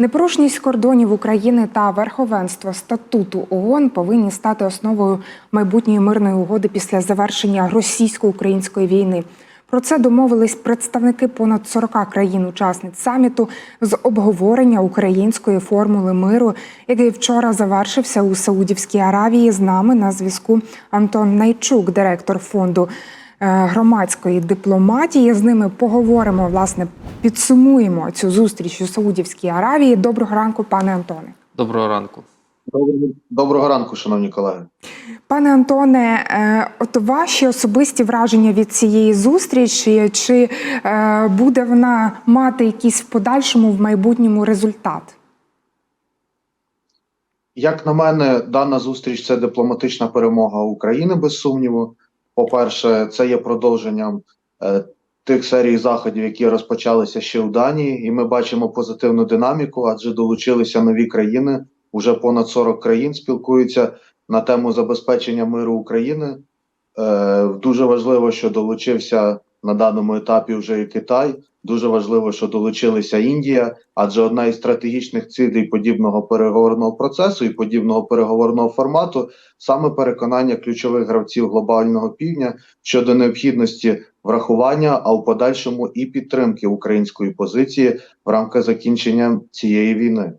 Непорушність кордонів України та верховенство статуту ООН повинні стати основою майбутньої мирної угоди після завершення російсько-української війни. Про це домовились представники понад 40 країн-учасниць саміту з обговорення української формули миру, який вчора завершився у Саудівській Аравії. З нами на зв'язку Антон Найчук, директор фонду громадської дипломатії. З ними поговоримо, власне, підсумуємо цю зустріч у Саудівській Аравії. Доброго ранку, пане Антоне. Доброго ранку. Доброго, доброго ранку, шановні колеги. Пане Антоне, е, от ваші особисті враження від цієї зустрічі, чи е, буде вона мати якийсь в подальшому в майбутньому результат? Як на мене, дана зустріч це дипломатична перемога України, без сумніву. По-перше, це є продовженням е, тих серій заходів, які розпочалися ще у Данії, і ми бачимо позитивну динаміку, адже долучилися нові країни. Уже понад 40 країн спілкуються на тему забезпечення миру України. Е, дуже важливо, що долучився на даному етапі вже і Китай. Дуже важливо, що долучилися Індія, адже одна із стратегічних цілей подібного переговорного процесу і подібного переговорного формату саме переконання ключових гравців глобального півдня щодо необхідності врахування, а в подальшому і підтримки української позиції в рамках закінчення цієї війни.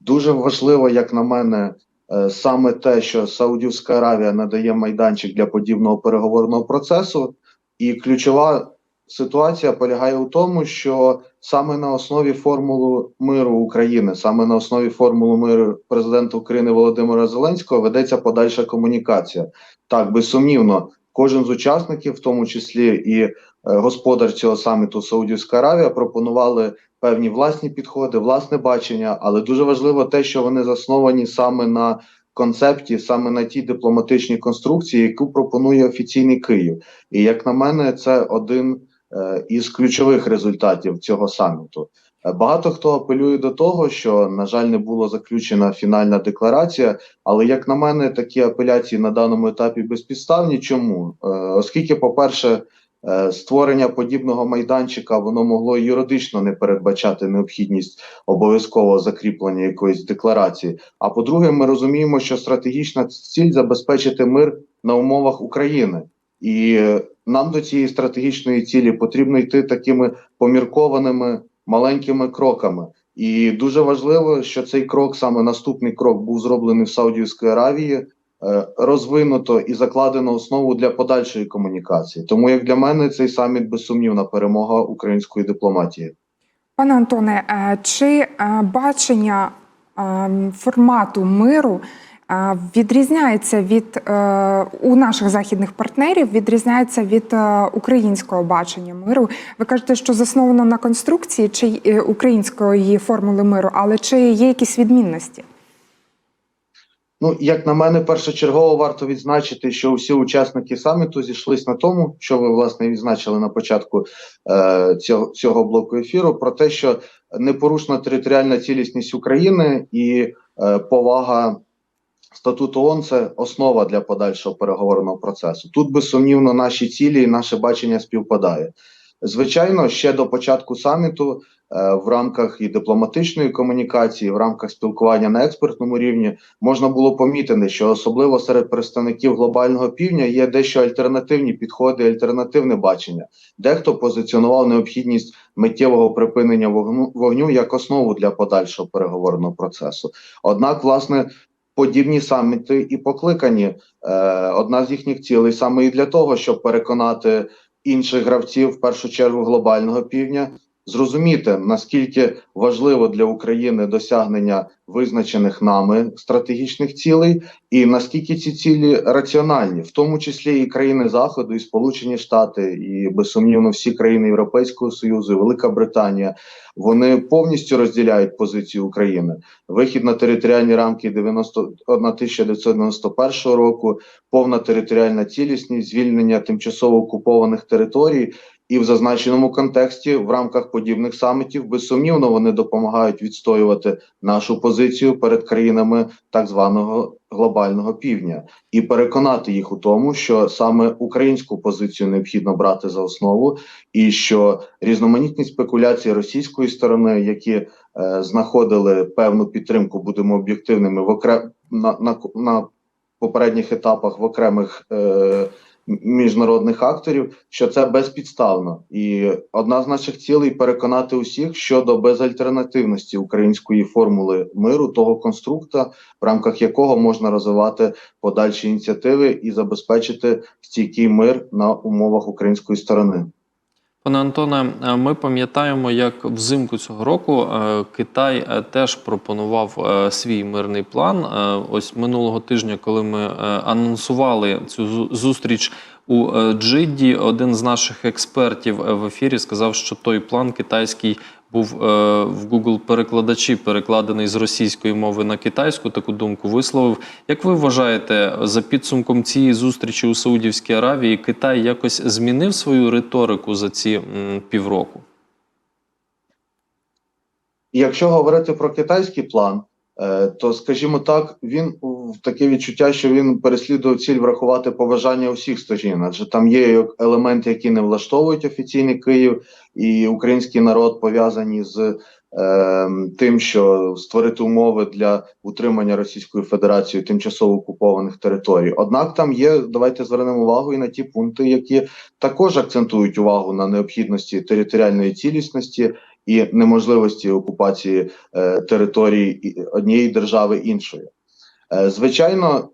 Дуже важливо, як на мене, е, саме те, що Саудівська Аравія надає майданчик для подібного переговорного процесу, і ключова ситуація полягає у тому, що саме на основі формули миру України, саме на основі формули миру президента України Володимира Зеленського ведеться подальша комунікація. Так, безсумнівно, кожен з учасників, в тому числі і е, господар цього саміту Саудівська Аравія, пропонували певні власні підходи, власне бачення, але дуже важливо те, що вони засновані саме на концепті, саме на тій дипломатичній конструкції, яку пропонує офіційний Київ. І як на мене, це один е, із ключових результатів цього саміту. Е, Багато хто апелює до того, що на жаль не було заключена фінальна декларація. Але як на мене, такі апеляції на даному етапі безпідставні. Чому? Е, Оскільки, по-перше, е, створення подібного майданчика воно могло юридично не передбачати необхідність обов'язкового закріплення якоїсь декларації. А по-друге, ми розуміємо, що стратегічна ціль забезпечити мир на умовах України, і е, нам до цієї стратегічної цілі потрібно йти такими поміркованими маленькими кроками. І дуже важливо, що цей крок, саме наступний крок, був зроблений в Саудівській Аравії, е, розвинуто і закладено основу для подальшої комунікації. Тому, як для мене, цей саміт безсумнівна перемога української дипломатії. Пане Антоне, е, чи е, бачення е, формату миру е, відрізняється від е, у наших західних партнерів, відрізняється від е, українського бачення миру? Ви кажете, що засновано на конструкції чи е, української формули миру, але чи є якісь відмінності? Ну, як на мене, першочергово варто відзначити, що всі учасники саміту зійшлись на тому, що ви власне відзначили на початку е, цього, цього блоку ефіру, про те, що непорушна територіальна цілісність України і е, повага статуту ООН – це основа для подальшого переговорного процесу. Тут безсумнівно наші цілі і наше бачення співпадає. Звичайно, ще до початку саміту е, в рамках і дипломатичної комунікації, в рамках спілкування на експертному рівні можна було помітити, що особливо серед представників глобального півдня є дещо альтернативні підходи, альтернативне бачення. Дехто позиціонував необхідність миттєвого припинення вогню, вогню як основу для подальшого переговорного процесу. Однак, власне. Подібні саміти і покликані е, одна з їхніх цілей саме і для того, щоб переконати інших гравців, в першу чергу глобального півдня, зрозуміти наскільки важливо для України досягнення визначених нами стратегічних цілей, і наскільки ці цілі раціональні, в тому числі і країни Заходу, і Сполучені Штати, і безсумнівно всі країни Європейського Союзу, Велика Британія. Вони повністю розділяють позицію України. Вихід на територіальні рамки 90, 1991 року, повна територіальна цілісність, звільнення тимчасово окупованих територій. І в зазначеному контексті, в рамках подібних самітів, безсумнівно вони допомагають відстоювати нашу позицію перед країнами так званого глобального півдня. І переконати їх у тому, що саме українську позицію необхідно брати за основу, і що різноманітні спекуляції російської сторони, які е, знаходили певну підтримку, будемо об'єктивними в окрем на, на, на попередніх етапах в окремих е, міжнародних акторів, що це безпідставно, і одна з наших цілей переконати усіх щодо безальтернативності української формули миру, того конструкта, в рамках якого можна розвивати подальші ініціативи і забезпечити стійкий мир на умовах української сторони. Пане Антоне, е, ми пам'ятаємо, як взимку цього року е, Китай е, теж пропонував свій мирний план. Ось минулого тижня, коли ми анонсували цю зустріч у е, Джидді, один з наших експертів е, в ефірі сказав, що той план китайський був е, в Google перекладачі перекладений з російської мови на китайську. Таку думку висловив. Як ви вважаєте, за підсумком цієї зустрічі у Саудівській Аравії Китай якось змінив свою риторику за ці півроку? Якщо говорити про китайський план, то скажімо так, він таке відчуття, що він переслідує ціль врахувати побажання усіх сторін, адже там є елементи, які не влаштовують офіційний Київ і український народ пов'язані з е, тим, що створити умови для утримання Російською Федерацією тимчасово окупованих територій. Однак там є, давайте звернемо увагу і на ті пункти, які також акцентують увагу на необхідності територіальної цілісності і неможливості окупації е, території однієї держави іншої. Е, звичайно,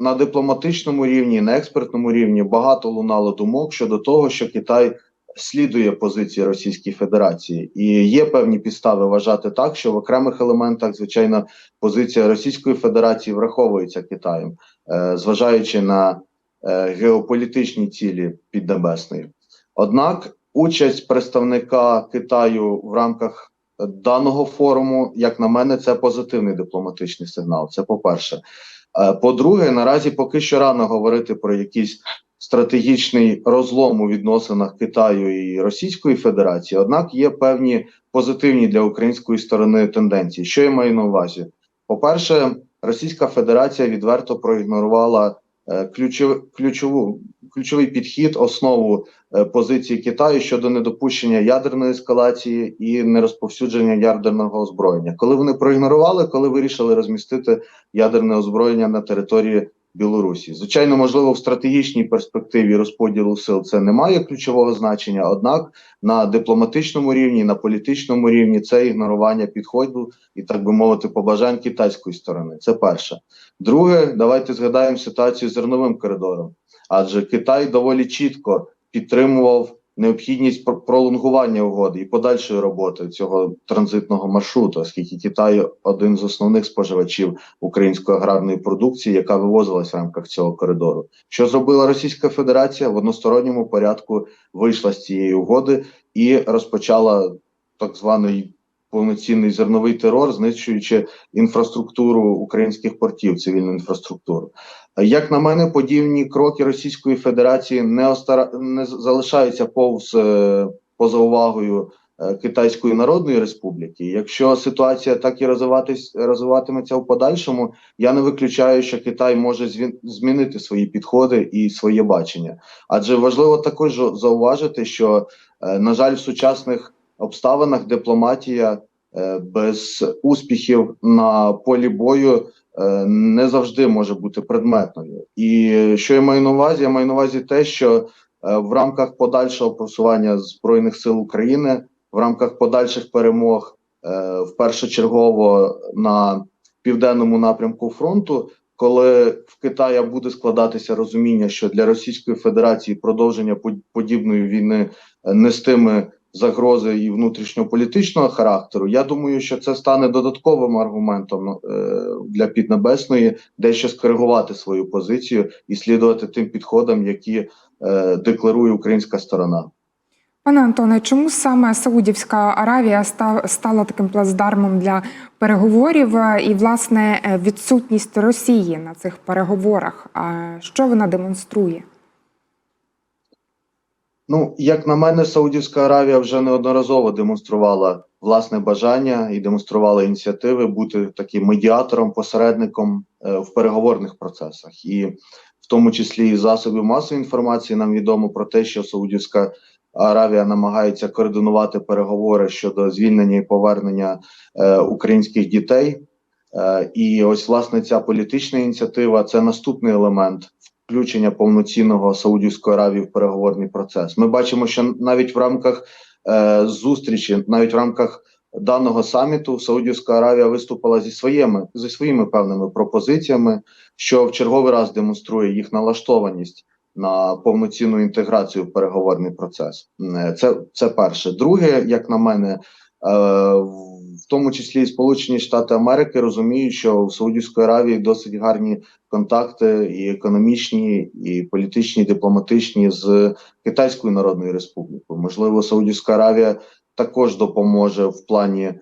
на дипломатичному рівні, на експертному рівні багато лунало думок щодо того, що Китай слідує позиції Російської Федерації, і є певні підстави вважати так, що в окремих елементах, звичайно, позиція Російської Федерації враховується Китаєм, е, зважаючи на е, геополітичні цілі Піднебесної. Однак участь представника Китаю в рамках даного форуму, як на мене, це позитивний дипломатичний сигнал. Це по-перше. Е, По-друге, наразі поки що рано говорити про якийсь стратегічний розлом у відносинах Китаю і Російської Федерації. Однак є певні позитивні для української сторони тенденції. Що я маю на увазі? По-перше, Російська Федерація відверто проігнорувала е, ключову, ключовий підхід, основу е, позиції Китаю щодо недопущення ядерної ескалації і нерозповсюдження ядерного озброєння. Коли вони проігнорували, коли вирішили розмістити ядерне озброєння на території Білорусі, звичайно, можливо, в стратегічній перспективі розподілу сил це не має ключового значення однак на дипломатичному рівні, на політичному рівні це ігнорування підходу і так би мовити, побажань китайської сторони. Це перше. Друге, давайте згадаємо ситуацію з зерновим коридором, адже Китай доволі чітко підтримував необхідність про- пролонгування угоди і подальшої роботи цього транзитного маршруту, оскільки Китай один з основних споживачів української аграрної продукції, яка вивозилась в рамках цього коридору. Що зробила Російська Федерація в односторонньому порядку вийшла з цієї угоди і розпочала так званий повноцінний зерновий терор, знищуючи інфраструктуру українських портів, цивільну інфраструктуру. Як на мене, подібні кроки Російської Федерації не остара... не залишаються повз е, поза увагою е, Китайської Народної Республіки. Якщо ситуація так і розвиватись розвиватиметься в подальшому, я не виключаю, що Китай може змінити свої підходи і своє бачення. Адже важливо також зауважити, що е, на жаль, в сучасних обставинах дипломатія е, без успіхів на полі бою е, не завжди може бути предметною. І що я маю на увазі? Я маю на увазі те, що е, в рамках подальшого просування збройних сил України, в рамках подальших перемог, в першочергово на південному напрямку фронту. Коли в Китаї буде складатися розуміння, що для Російської Федерації продовження подібної війни нестиме загрози і внутрішньополітичного характеру, я думаю, що це стане додатковим аргументом е, для Піднебесної дещо скоригувати свою позицію і слідувати тим підходам, які е, декларує українська сторона. Пане Антоне, чому саме Саудівська Аравія стала таким плацдармом для переговорів е, і, власне, відсутність Росії на цих переговорах? А Що вона демонструє? Ну, як на мене, Саудівська Аравія вже неодноразово демонструвала власне бажання і демонструвала ініціативи бути таким медіатором, посередником е, в переговорних процесах, і в тому числі і засобів масової інформації нам відомо про те, що Саудівська Аравія намагається координувати переговори щодо звільнення і повернення е, українських дітей. Е, і ось власне ця політична ініціатива це наступний елемент включення повноцінного Саудівської Аравії в переговорний процес. Ми бачимо, що навіть в рамках е, зустрічі, навіть в рамках даного саміту, Саудівська Аравія виступила зі своїми зі своїми певними пропозиціями, що в черговий раз демонструє їх налаштованість на повноцінну інтеграцію в переговорний процес. Е, Це, це перше. Друге, як на мене, е, в тому числі і Сполучені Штати Америки розуміють, що в Саудівської Аравії досить гарні контакти і економічні, і політичні, і дипломатичні з Китайською Народною Республікою. Можливо, Саудівська Аравія також допоможе в плані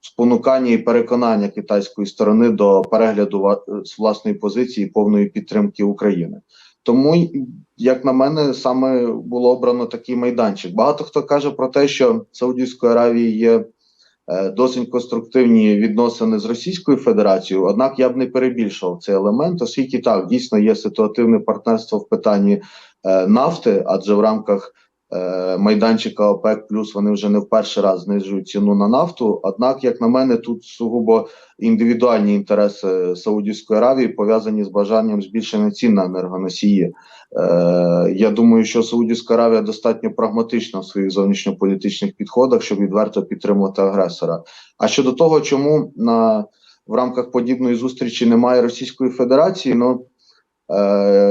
спонукання і переконання китайської сторони до перегляду власної позиції і повної підтримки України. Тому, як на мене, саме було обрано такий майданчик. Багато хто каже про те, що Саудівської Аравії є досить конструктивні відносини з Російською Федерацією. Однак я б не перебільшував цей елемент, оскільки так дійсно є ситуативне партнерство в питанні е, нафти, адже в рамках е, майданчика ОПЕК плюс вони вже не в перший раз знижують ціну на нафту. Однак, як на мене, тут сугубо індивідуальні інтереси Саудівської Аравії пов'язані з бажанням збільшення цін на енергоносії. Е, я думаю, що Саудівська Аравія достатньо прагматична в своїх зовнішньополітичних підходах, щоб відверто підтримувати агресора. А щодо того, чому на в рамках подібної зустрічі немає Російської Федерації, ну е,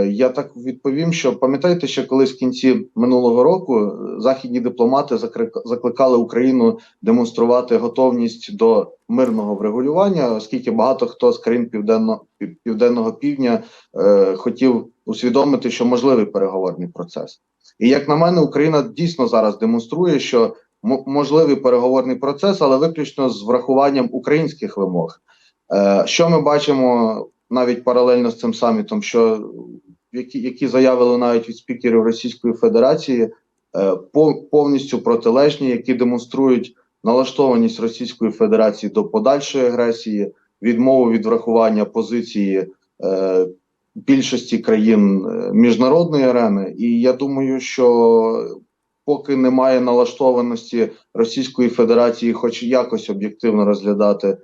я так відповім, що пам'ятаєте, що колись в кінці минулого року е, західні дипломати закликали Україну демонструвати готовність до мирного врегулювання, оскільки багато хто з країн південно південного півдня е, хотів усвідомити, що можливий переговорний процес. І як на мене, Україна дійсно зараз демонструє, що можливий переговорний процес, але виключно з врахуванням українських вимог. Е, що ми бачимо навіть паралельно з цим самітом, що які, які заяви лунають від спікерів Російської Федерації, е, повністю протилежні, які демонструють налаштованість Російської Федерації до подальшої агресії, відмову від врахування позиції е, більшості країн е, міжнародної арени. І я думаю, що поки немає налаштованості Російської Федерації, хоч якось об'єктивно розглядати е,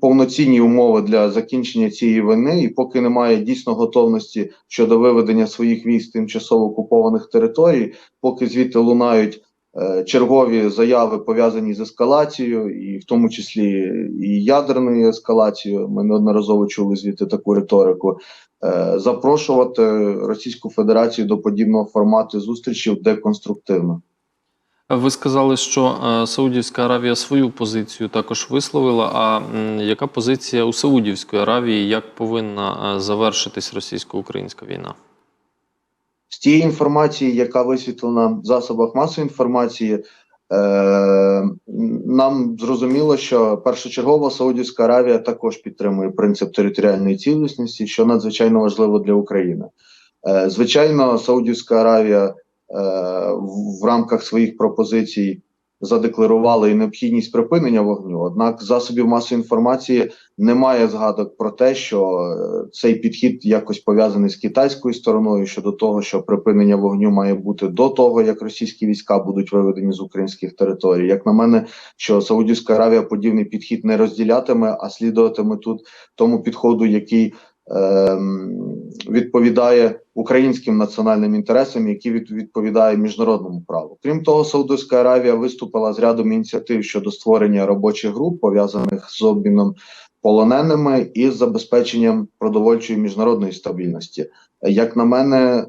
повноцінні умови для закінчення цієї війни, і поки немає дійсно готовності щодо виведення своїх військ тимчасово окупованих територій, поки звідти лунають е, чергові заяви пов'язані з ескалацією, і в тому числі і ядерною ескалацією. Ми неодноразово чули звідти таку риторику. е, Запрошувати Російську Федерацію до подібного формату зустрічі деконструктивно. Ви сказали, що е, Саудівська Аравія свою позицію також висловила. А яка позиція у Саудівської Аравії? Як повинна е, завершитись російсько-українська війна? З тієї інформації, яка висвітлена в засобах масової інформації, е, нам зрозуміло, що першочергово Саудівська Аравія також підтримує принцип територіальної цілісності, що надзвичайно важливо для України. Звичайно, Саудівська Аравія в, в рамках своїх пропозицій задекларувала і необхідність припинення вогню. Однак засобів масової інформації немає згадок про те, що е, цей підхід якось пов'язаний з китайською стороною щодо того, що припинення вогню має бути до того, як російські війська будуть виведені з українських територій. Як на мене, що Саудівська Аравія подібний підхід не розділятиме, а слідуватиме тут тому підходу, який відповідає українським національним інтересам, які від, відповідає міжнародному праву. Крім того, Саудовська Аравія виступила з рядом ініціатив щодо створення робочих груп, пов'язаних з обміном полоненими і забезпеченням продовольчої міжнародної стабільності. Як на мене,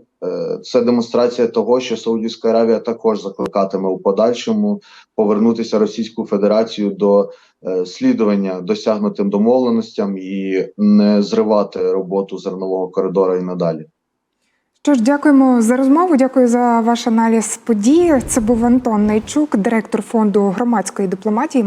це демонстрація того, що Саудівська Аравія також закликатиме у подальшому повернутися Російську Федерацію до е, слідування досягнутим домовленостям і не зривати роботу зернового коридора і надалі. Що ж, дякуємо за розмову. Дякую за ваш аналіз події. Це був Антон Найчук, директор фонду громадської дипломатії.